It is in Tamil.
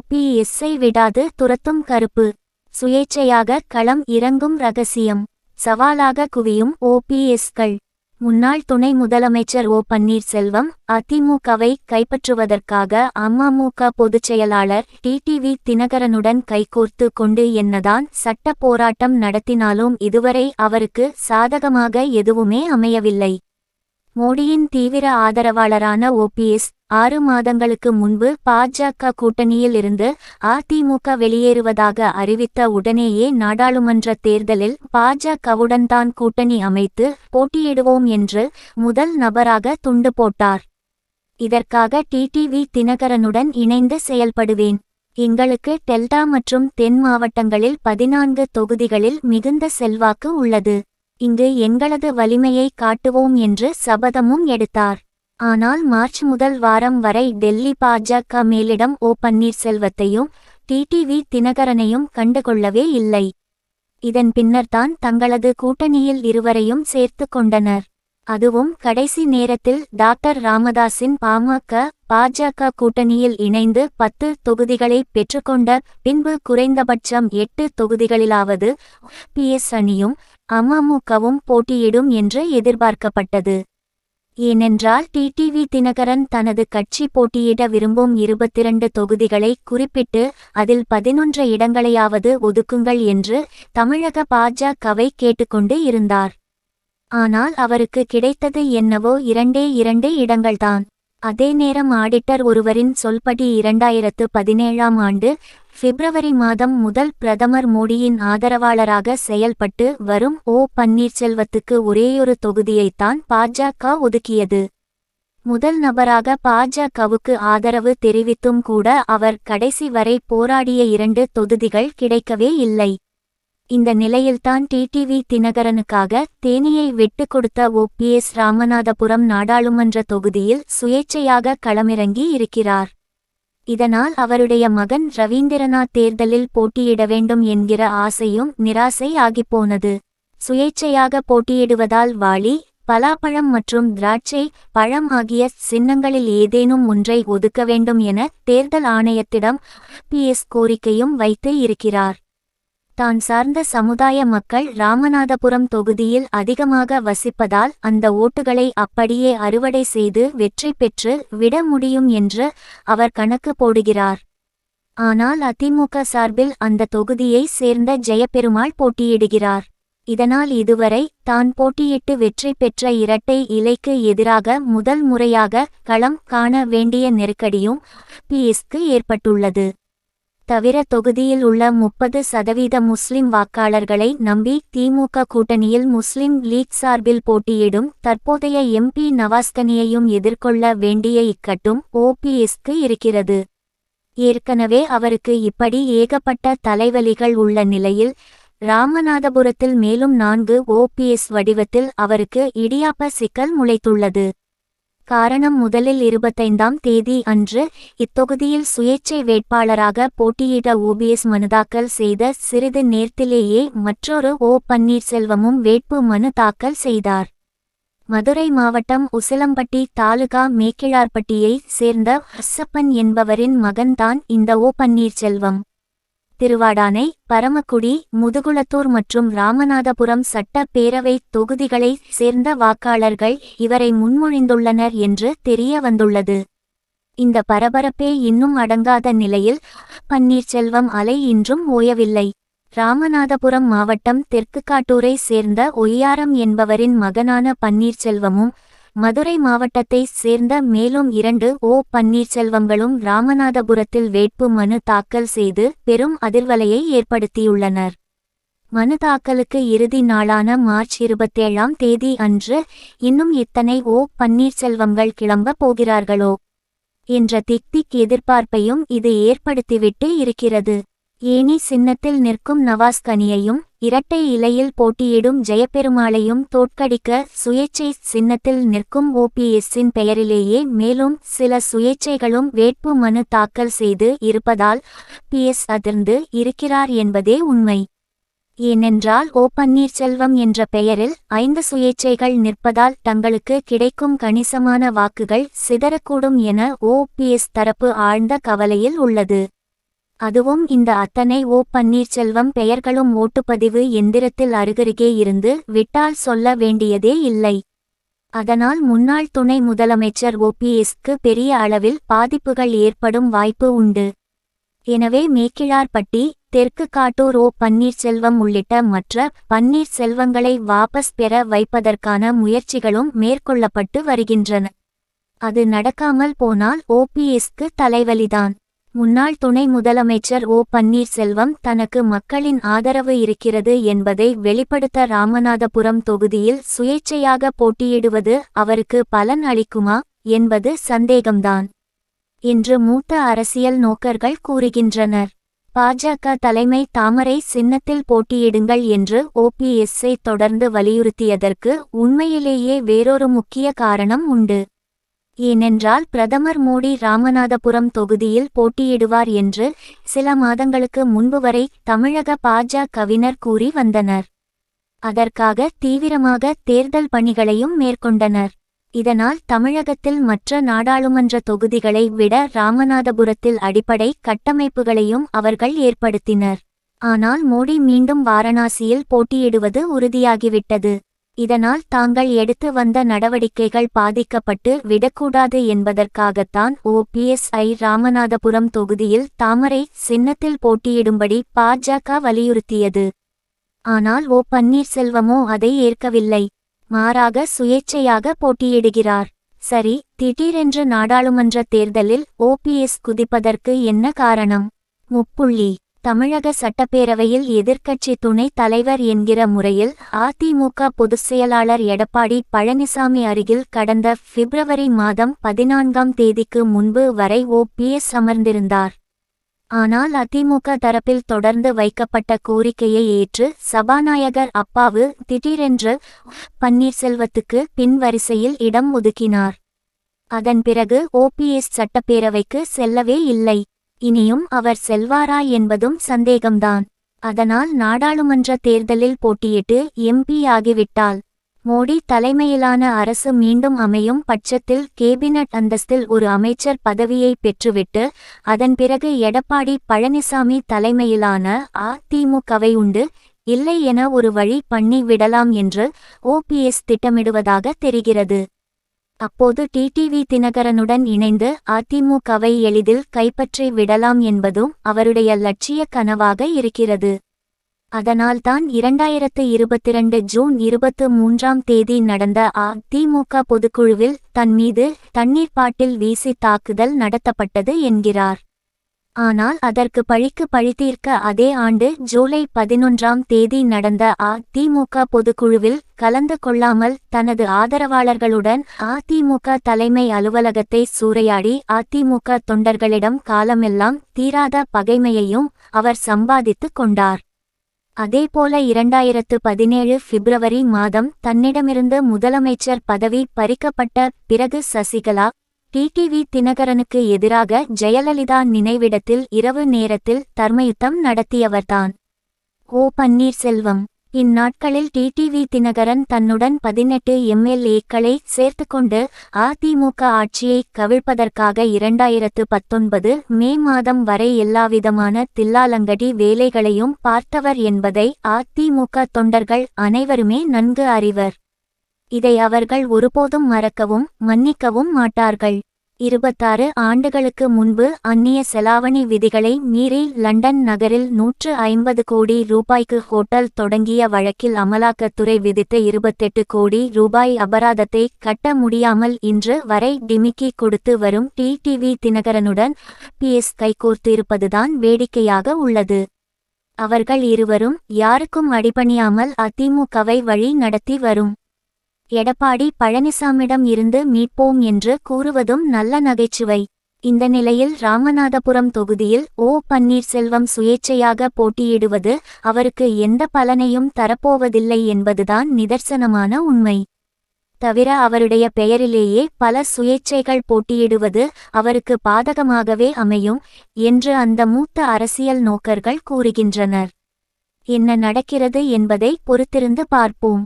ஓபிஎஸ்ஐ விடாது துரத்தும் கருப்பு. சுயேச்சையாக களம் இறங்கும் ரகசியம். சவாலாக குவியும் ஓபிஎஸ்கள் முன்னாள் துணை முதலமைச்சர் ஓ பன்னீர்செல்வம் அதிமுகவை கைப்பற்றுவதற்காக அமமுக பொதுச் செயலாளர் டிடிவி தினகரனுடன் கைகோர்த்து கொண்டு என்னதான் சட்ட போராட்டம் நடத்தினாலும் இதுவரை அவருக்கு சாதகமாக எதுவுமே அமையவில்லை. மோடியின் தீவிர ஆதரவாளரான ஓபிஎஸ் ஆறு மாதங்களுக்கு முன்பு பாஜக கூட்டணியில் இருந்து அதிமுக வெளியேறுவதாக அறிவித்த உடனேயே நாடாளுமன்ற தேர்தலில் பாஜகவுடன் தான் கூட்டணி அமைத்து போட்டியிடுவோம் என்று முதல் நபராக துண்டு போட்டார். இதற்காக டிடிவி தினகரனுடன் இணைந்து செயல்படுவேன். எங்களுக்கு டெல்டா மற்றும் தென் மாவட்டங்களில் பதினான்கு தொகுதிகளில் மிகுந்த செல்வாக்கு உள்ளது. இங்கு எங்களது வலிமையை காட்டுவோம் என்று சபதமும் எடுத்தார். ஆனால் மார்ச் முதல் வாரம் வரை டெல்லி பாஜக மேலிடம் ஓ பன்னீர்செல்வத்தையும் டிடிவி தினகரனையும் கண்டுகொள்ளவே இல்லை. இதன் பின்னர்தான் தங்களது கூட்டணியில் இருவரையும் சேர்த்து கொண்டனர். அதுவும் கடைசி நேரத்தில் டாக்டர் ராமதாஸின் பாமக பாஜக கூட்டணியில் இணைந்து பத்து தொகுதிகளை பெற்றுக்கொண்ட பின்பு குறைந்தபட்சம் எட்டு தொகுதிகளிலாவது பிஎஸ் அணியும் அமமுகவும் போட்டியிடும் என்று எதிர்பார்க்கப்பட்டது. ஏனென்றால் டிடிவி தினகரன் தனது கட்சி போட்டியிட விரும்பும் இருபத்திரண்டு தொகுதிகளை குறிப்பிட்டு அதில் பதினொன்று இடங்களையாவது ஒதுக்குங்கள் என்று தமிழக பாஜகவை கேட்டுக்கொண்டு இருந்தார். ஆனால் அவருக்கு கிடைத்தது என்னவோ இரண்டே இரண்டு இடங்கள்தான். அதே நேரம் ஆடிட்டர் ஒருவரின் சொல்படி இரண்டாயிரத்து பதினேழாம் ஆண்டு பிப்ரவரி மாதம் முதல் பிரதமர் மோடியின் ஆதரவாளராக செயல்பட்டு வரும் ஓ. பன்னீர்செல்வத்துக்கு ஒரேயொரு தொகுதியைத்தான் பாஜக ஒதுக்கியது. முதல் நபராக பாஜகவுக்கு ஆதரவு தெரிவித்தும் கூட அவர் கடைசி வரை போராடிய இரண்டு தொகுதிகள் கிடைக்கவே இல்லை. இந்த நிலையில்தான் டிடிவி தினகரனுக்காக தேனியை விட்டு கொடுத்த ஓபிஎஸ் ராமநாதபுரம் நாடாளுமன்ற தொகுதியில் சுயேச்சையாக களமிறங்கி இருக்கிறார். இதனால் அவருடைய மகன் ரவீந்திரநாத் தேர்தலில் போட்டியிட வேண்டும் என்கிற ஆசையும் நிராசை ஆகிப்போனது. சுயேட்சையாக போட்டியிடுவதால் வாளி பலாப்பழம் மற்றும் திராட்சை பழம் ஆகிய சின்னங்களில் ஏதேனும் ஒன்றை ஒதுக்க வேண்டும் என தேர்தல் ஆணையத்திடம் பிஎஸ் கோரிக்கையும் வைத்து இருக்கிறார். தான் சார்ந்த சமுதாய மக்கள் ராமநாதபுரம் தொகுதியில் அதிகமாக வசிப்பதால் அந்த ஓட்டுகளை அப்படியே அறுவடை செய்து வெற்றி பெற்று விட முடியும் என்று அவர் கணக்கு போடுகிறார். ஆனால் அதிமுக சார்பில் அந்த தொகுதியை சேர்ந்த ஜெயபெருமாள் போட்டியிடுகிறார். இதனால் இதுவரை தான் போட்டியிட்டு வெற்றி பெற்ற இரட்டை இலைக்கு எதிராக முதல் முறையாக களம் காண வேண்டிய நெருக்கடியும் பிஎஸ்க்கு ஏற்பட்டுள்ளது. தவிர தொகுதியில் உள்ள முப்பது சதவீத முஸ்லிம் வாக்காளர்களை நம்பி திமுக கூட்டணியில் முஸ்லிம் லீக் சார்பில் போட்டியிடும் தற்போதைய எம்பி நவாஸ்கனியையும் எதிர்கொள்ள வேண்டிய இக்கட்டும் ஓபிஎஸ்க்கு இருக்கிறது. ஏற்கனவே அவருக்கு இப்படி ஏகப்பட்ட தலைவலிகள் உள்ள நிலையில் ராமநாதபுரத்தில் மேலும் நான்கு ஓபிஎஸ் வடிவத்தில் அவருக்கு இடியாப்ப சிக்கல் முளைத்துள்ளது. காரணம் முதலில் இருபத்தைந்தாம் தேதி அன்று இத்தொகுதியில் சுயேட்சை வேட்பாளராக போட்டியிட ஓபிஎஸ் மனு தாக்கல் செய்த சிறிது நேரத்திலேயே மற்றொரு ஓ பன்னீர்செல்வமும் வேட்பு மனு தாக்கல் செய்தார். மதுரை மாவட்டம் உசிலம்பட்டி தாலுகா மேக்கிழார்பட்டியை சேர்ந்த ஹஸ்ஸப்பன் என்பவரின் மகன்தான் இந்த ஓ பன்னீர்செல்வம். திருவாடானை பரமக்குடி முதுகுளத்தூர் மற்றும் ராமநாதபுரம் சட்ட பேரவை தொகுதிகளை சேர்ந்த வாக்காளர்கள் இவரை முன்மொழிந்துள்ளனர் என்று தெரிய வந்துள்ளது இந்த பரபரப்பே இன்னும் அடங்காத நிலையில் பன்னீர்செல்வம் அலை இன்றும் ஓயவில்லை. ராமநாதபுரம் மாவட்டம் தெற்கு காட்டூரை சேர்ந்த ஒய்யாரம் என்பவரின் மகனான பன்னீர்செல்வமும் மதுரை மாவட்டத்தை சேர்ந்த மேலும் இரண்டு ஓ. பன்னீர்செல்வங்களும் ராமநாதபுரத்தில் வேட்பு மனு தாக்கல் செய்து பெரும் அதிர்வலையை ஏற்படுத்தியுள்ளனர். மனு தாக்கலுக்கு இறுதி நாளான மார்ச் இருபத்தேழாம் தேதி அன்று இன்னும் இத்தனை ஓ. பன்னீர்செல்வங்கள் கிளம்ப போகிறார்களோ? என்ற திக்திக் எதிர்பார்ப்பையும் இது ஏற்படுத்திவிட்டு இருக்கிறது. ஏனி சின்னத்தில் நிற்கும் நவாஸ் கனியையும் இரட்டை இலையில் போட்டியிடும் ஜெயபெருமாளையும் தோற்கடிக்க சுயேச்சை சின்னத்தில் நிற்கும் ஓபிஎஸ்ஸின் பெயரிலேயே மேலும் சில சுயேச்சைகளும் வேட்பு மனு தாக்கல் செய்து இருப்பதால் பிஎஸ் அதிர்ந்து இருக்கிறார் என்பதே உண்மை. ஏனென்றால் ஓ பன்னீர்செல்வம் என்ற பெயரில் ஐந்து சுயேச்சைகள் நிற்பதால் தங்களுக்கு கிடைக்கும் கணிசமான வாக்குகள் சிதறக்கூடும் என ஓபிஎஸ் தரப்பு ஆழ்ந்த கவலையில் உள்ளது. அதுவும் இந்த அத்தனை ஓ பன்னீர்செல்வம் பெயர்களும் ஓட்டுப்பதிவு எந்திரத்தில் அருகருகே இருந்து விட்டால் சொல்ல வேண்டியதே இல்லை. அதனால் முன்னாள் துணை முதலமைச்சர் ஓபிஎஸ்க்கு பெரிய அளவில் பாதிப்புகள் ஏற்படும் வாய்ப்பு உண்டு. எனவே மேக்கிழார்பட்டி தெற்கு காட்டூர் ஓ பன்னீர்செல்வம் உள்ளிட்ட மற்ற பன்னீர்செல்வங்களை வாபஸ் பெற வைப்பதற்கான முயற்சிகளும் மேற்கொள்ளப்பட்டு வருகின்றன. அது நடக்காமல் போனால் ஓபிஎஸ்க்கு தலைவலிதான். முன்னாள் துணை முதலமைச்சர் ஓ. பன்னீர்செல்வம் தனக்கு மக்களின் ஆதரவு இருக்கிறது என்பதை வெளிப்படுத்த ராமநாதபுரம் தொகுதியில் சுயேட்சையாக போட்டியிடுவது அவருக்கு பலன் அளிக்குமா என்பது சந்தேகம்தான் என்று மூத்த அரசியல் நோக்கர்கள் கூறுகின்றனர். பாஜக தலைமை தாமரை சின்னத்தில் போட்டியிடுங்கள் என்று ஓபிஎஸ்ஐ தொடர்ந்து வலியுறுத்தியதற்கு உண்மையிலேயே வேறொரு முக்கிய காரணம் உண்டு. ஏனென்றால் பிரதமர் மோடி ராமநாதபுரம் தொகுதியில் போட்டியிடுவார் என்று சில மாதங்களுக்கு முன்பு வரை தமிழக பாஜகவினர் கூறி வந்தனர். அதற்காக தீவிரமாக தேர்தல் பணிகளையும் மேற்கொண்டனர். இதனால் தமிழகத்தில் மற்ற நாடாளுமன்ற தொகுதிகளை விட ராமநாதபுரத்தில் அடிப்படை கட்டமைப்புகளையும் அவர்கள் ஏற்படுத்தினர். ஆனால் மோடி மீண்டும் வாரணாசியில் போட்டியிடுவது உறுதியாகிவிட்டது. இதனால் தாங்கள் எடுத்து வந்த நடவடிக்கைகள் பாதிக்கப்பட்டு விடக்கூடாது என்பதற்காகத்தான் ஓபிஎஸ்ஐ ராமநாதபுரம் தொகுதியில் தாமரை சின்னத்தில் போட்டியிடும்படி பாஜக வலியுறுத்தியது. ஆனால் ஓ பன்னீர்செல்வமோ அதை ஏற்கவில்லை. மாறாக சுயேட்சையாக போட்டியிடுகிறார். சரி திடீரென்று நாடாளுமன்ற தேர்தலில் ஓபிஎஸ் குதிப்பதற்கு என்ன காரணம்? முப்புள்ளி தமிழக சட்டப்பேரவையில் எதிர்க்கட்சி துணைத் தலைவர் என்கிற முறையில் அதிமுக பொதுச் செயலாளர் எடப்பாடி பழனிசாமி அருகில் கடந்த பிப்ரவரி மாதம் பதினான்காம் தேதிக்கு முன்பு வரை ஓபிஎஸ் அமர்ந்திருந்தார். ஆனால் அதிமுக தரப்பில் தொடர்ந்து வைக்கப்பட்ட கோரிக்கையை ஏற்று சபாநாயகர் அப்பாவு திடீரென்று பன்னீர்செல்வத்துக்கு பின்வரிசையில் இடம் ஒதுக்கினார். அதன் பிறகு ஓபிஎஸ் சட்டப்பேரவைக்கு செல்லவே இல்லை. இனியும் அவர் செல்வாரா என்பதும் சந்தேகம்தான். அதனால் நாடாளுமன்ற தேர்தலில் போட்டியிட்டு எம்பி ஆகிவிட்டால் மோடி தலைமையிலான அரசு மீண்டும் அமையும் பட்சத்தில் கேபினட் அந்தஸ்தில் ஒரு அமைச்சர் பதவியை பெற்றுவிட்டு அதன் பிறகு எடப்பாடி பழனிசாமி தலைமையிலான அதிமுகவை உண்டு இல்லை என ஒரு வழி பண்ணி விடலாம் என்று ஓபிஎஸ் திட்டமிடுவதாக தெரிகிறது. அப்போது டிடிவி தினகரனுடன் இணைந்து அதிமுகவை எளிதில் கைப்பற்றி விடலாம் என்பதும் அவருடைய லட்சிய கனவாக இருக்கிறது. அதனால்தான் இரண்டாயிரத்து இருபத்திரண்டு ஜூன் இருபத்து மூன்றாம் தேதி நடந்த அதிமுக பொதுக்குழுவில் தன் மீது தண்ணீர் பாட்டில் வீசி தாக்குதல் நடத்தப்பட்டது என்கிறார். ஆனால் அதற்கு பழிக்கு பழி தீர்க்க அதே ஆண்டு ஜூலை பதினொன்றாம் தேதி நடந்த அதிமுக பொதுக்குழுவில் கலந்து கொள்ளாமல் தனது ஆதரவாளர்களுடன் அதிமுக தலைமை அலுவலகத்தை சூறையாடி அதிமுக தொண்டர்களிடம் காலமெல்லாம் தீராத பகைமையையும் அவர் சம்பாதித்துக் கொண்டார். அதேபோல இரண்டாயிரத்து பதினேழு பிப்ரவரி மாதம் தன்னிடமிருந்து முதலமைச்சர் பதவி பறிக்கப்பட்ட பிறகு சசிகலா டிடிவி தினகரனுக்கு எதிராக ஜெயலலிதா நினைவிடத்தில் இரவு நேரத்தில் தர்மயுத்தம் நடத்தியவர்தான். ஓ பன்னீர்செல்வம். இந்நாட்களில் டிடிவி தினகரன் தன்னுடன் பதினெட்டு எம்எல்ஏக்களை சேர்த்துக்கொண்டு அதிமுக ஆட்சியை கவிழ்ப்பதற்காக இரண்டாயிரத்து பத்தொன்பது மே மாதம் வரை எல்லாவிதமான தில்லாலங்கடி வேலைகளையும் பார்த்தவர் என்பதை அதிமுக தொண்டர்கள் அனைவருமே நன்கு அறிவர். இதை அவர்கள் ஒருபோதும் மறக்கவும் மன்னிக்கவும் மாட்டார்கள். இருபத்தாறு ஆண்டுகளுக்கு முன்பு அந்நிய செலாவணி விதிகளை மீறி லண்டன் நகரில் நூற்று ஐம்பது கோடி ரூபாய்க்கு ஹோட்டல் தொடங்கிய வழக்கில் அமலாக்கத்துறை விதித்த இருபத்தெட்டு கோடி ரூபாய் அபராதத்தை கட்ட முடியாமல் இன்று வரை டிமிக்கி கொடுத்து வரும் டிடிவி தினகரனுடன் பிஎஸ் கைகோர்த்திருப்பதுதான் வேடிக்கையாக உள்ளது. அவர்கள் இருவரும் யாருக்கும் அடிபணியாமல் அதிமுகவை வழி நடத்தி வரும். எடப்பாடி பழனிசாமிடம் இருந்து மீட்போம் என்று கூறுவதும் நல்ல நகைச்சுவை. இந்த நிலையில் ராமநாதபுரம் தொகுதியில் ஓ. பன்னீர்செல்வம் சுயேட்சையாக போட்டியிடுவது அவருக்கு எந்த பலனையும் தரப்போவதில்லை என்பதுதான் நிதர்சனமான உண்மை. தவிர அவருடைய பெயரிலேயே பல சுயேட்சைகள் போட்டியிடுவது அவருக்கு பாதகமாகவே அமையும் என்று அந்த மூத்த அரசியல் நோக்கர்கள் கூறுகின்றனர். என்ன நடக்கிறது என்பதை பொறுத்திருந்து பார்ப்போம்.